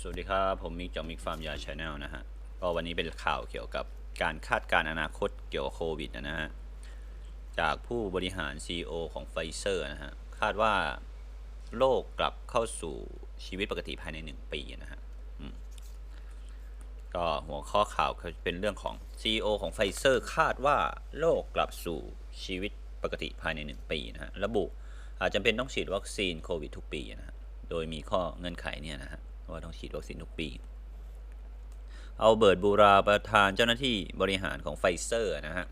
สวัสดีครับ ผมมิกจากมิกฟาร์มยาชาแนลนะฮะก็วันนี้เป็นข่าวเกี่ยวกับการคาดการณ์อนาคตเกี่ยวกับโควิดนะฮะ จากผู้บริหาร CEO ของไฟเซอร์นะฮะ คาดว่าโลกกลับเข้าสู่ชีวิตปกติภายใน 1 ปีนะฮะก็หัวข้อข่าวเป็นเรื่องของ CEO ของไฟเซอร์คาดว่าโลกกลับสู่ชีวิตปกติภายใน 1 ปีนะฮะ ระบุอาจจะเป็นต้องฉีดวัคซีนโควิดทุกปีนะฮะ โดยมีข้อเงื่อนไขเนี่ยนะฮะ ว่าต้องฉีดวัคซีนทุกปีเอาเบิร์ตบูราประธานเจ้าหน้าที่บริหารของไฟเซอร์นะฮะ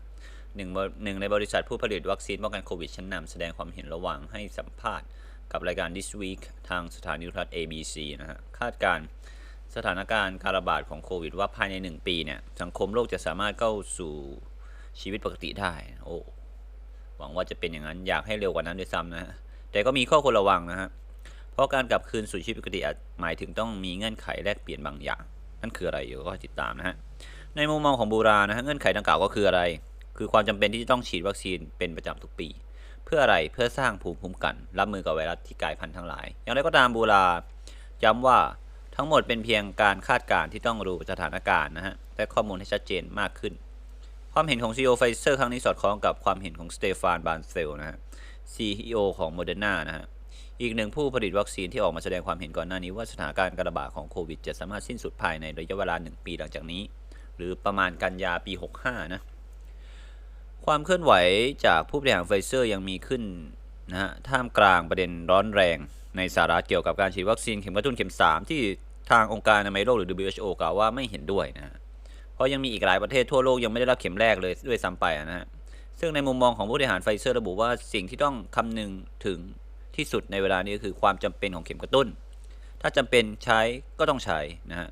หนึ่งบหนึ่งในบริษัทผู้ผลิตวัคซีนป้องกันโควิดชั้นนำแสดงความเห็นระหว่างให้สัมภาษณ์กับรายการ This Week ทางสถานีโทรทัศน์ ABC นะฮะคาดการสถานการณ์การระบาดของโควิดว่าภายใน 1 ปีเนี่ย สังคมโลกจะสามารถเข้าสู่ชีวิตปกติได้ โอ้หวังว่าจะเป็นอย่างนั้นอยากให้เร็วกว่านั้นด้วยซ้ำนะฮะแต่ก็มีข้อควรระวังนะฮะ เพราะการกลับคืนสู่ชีวิตปกติอาจหมายถึงต้องมีเงื่อนไขแลกเปลี่ยนบางอย่าง นั่นคืออะไรอยู่ก็ติดตามนะฮะ ในมุมมองของบูรานะฮะเงื่อนไขดังกล่าวก็คืออะไร คือความจำเป็นที่จะต้องฉีดวัคซีนเป็นประจำทุกปี เพื่ออะไรเพื่อสร้างภูมิคุ้มกัน รับมือกับไวรัสที่กลายพันธุ์ทั้งหลาย อย่างไรก็ตามบูราย้ำว่าทั้งหมดเป็นเพียงการคาดการณ์ที่ต้องรู้สถานการณ์นะฮะและข้อมูลให้ชัดเจนมากขึ้น ความเห็นของ CEO ไฟเซอร์ครั้งนี้สอดคล้องกับความเห็นของสเตฟานบานเซลนะฮะ CEO ของโมเดอร์นานะฮะ อีกหนึ่งผู้ผลิตวัคซีนที่ออกมาแสดงความเห็นก่อนหน้านี้ว่าสถานการณ์การระบาดของโควิดจะสามารถสิ้นสุดภายในระยะเวลา 1 ปีหลังจากนี้ หรือประมาณกันยาปี 65 นะ ความเคลื่อนไหวจากผู้บริหารไฟเซอร์ยังมีขึ้นนะฮะท่ามกลางประเด็นร้อนแรงในสหรัฐเกี่ยวกับการฉีดวัคซีนเข็มกระตุ้นเข็ม 3 ที่ทางองค์การอนามัยโลกหรือ WHO กล่าวว่าไม่เห็นด้วยนะฮะเพราะยังมีอีกหลายประเทศทั่วโลกยังไม่ได้รับเข็มแรกเลยด้วยซ้ำไปนะฮะซึ่งในมุมมองของผู้บริหารไฟเซอร์ระบุว่าสิ่งที่ต้องคำนึงถึง ที่สุดในเวลานี้ก็คือความจำเป็นของเข็มกระตุ้น ถ้าจำเป็นใช้ก็ต้องใช้นะฮะ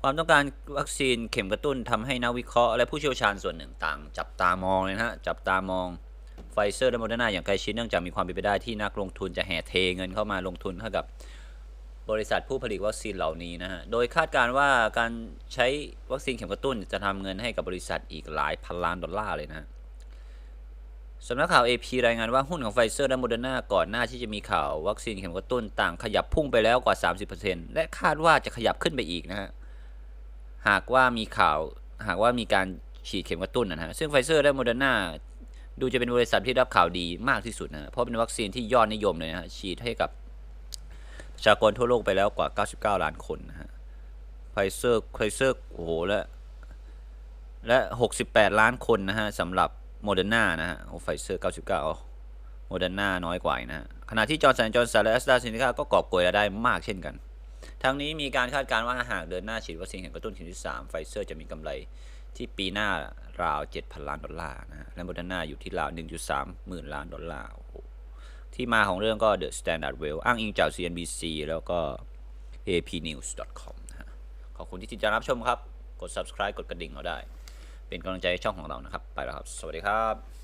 ความต้องการวัคซีนเข็มกระตุ้นทำให้นักวิเคราะห์และผู้เชี่ยวชาญส่วนหนึ่งต่าง จับตามองเลยนะฮะจับตามองไฟเซอร์และโมเดอร์นาอย่างใกล้ชิดเนื่องจากมีความเป็นไปได้ที่นักลงทุนจะแห่เทเงินเข้ามาลงทุนให้กับบริษัทผู้ผลิตวัคซีนเหล่านี้นะฮะ โดยคาดการณ์ว่าการใช้วัคซีนเข็มกระตุ้นจะทำเงินให้กับบริษัทอีกหลายพันล้านดอลลาร์เลยนะฮะ สำนักข่าว AP รายงานว่าหุ้นของไฟเซอร์และโมเดอร์นาก่อนหน้าที่จะมีข่าววัคซีนเข็มกระตุ้นต่างขยับพุ่งไปแล้วกว่า 30%และคาดว่าจะขยับขึ้นไปอีกนะฮะ หากว่ามีข่าวหากว่ามีการฉีดเข็มกระตุ้นนะฮะ ซึ่งไฟเซอร์และโมเดอร์นาดูจะเป็นบริษัทที่รับข่าวดีมากที่สุดนะฮะเพราะเป็นวัคซีนที่ยอดนิยมเลยนะฮะ ฉีดให้กับประชากรทั่วโลกไปแล้วกว่า 99 ล้านคนนะฮะ ไฟเซอร์ ไฟเซอร์ โอ้โห และ และ 68 ล้านคนนะฮะสำหรับ โมเดอร์นานะฮะโอ้ไฟเซอร์ 99 โมเดอร์นาน้อยกว่านะฮะขณะที่จอร์นสันจอร์นสันและแอสตราเซเนกาก็กอบโกยรายได้มากเช่นกัน ทั้งนี้มีการคาดการณ์ว่าหากเดินหน้าฉีดวัคซีนเข็มกระตุ้นเข็มที่3ไฟเซอร์จะมีกำไรที่ปีหน้าราว 7,000 ล้านดอลลาร์นะฮะและโมเดอร์นาอยู่ที่ราว 1.3 หมื่นล้านดอลลาร์ที่มาของเรื่องก็ The Standard Well อ้างอิงจาก CNBC แล้วก็ apnews.com นะฮะขอบคุณที่ติดตามรับชมครับ กด subscribe กดกระดิ่งเราได้ เป็นกำลังใจให้ช่องของเรานะครับ ไปแล้วครับ สวัสดีครับ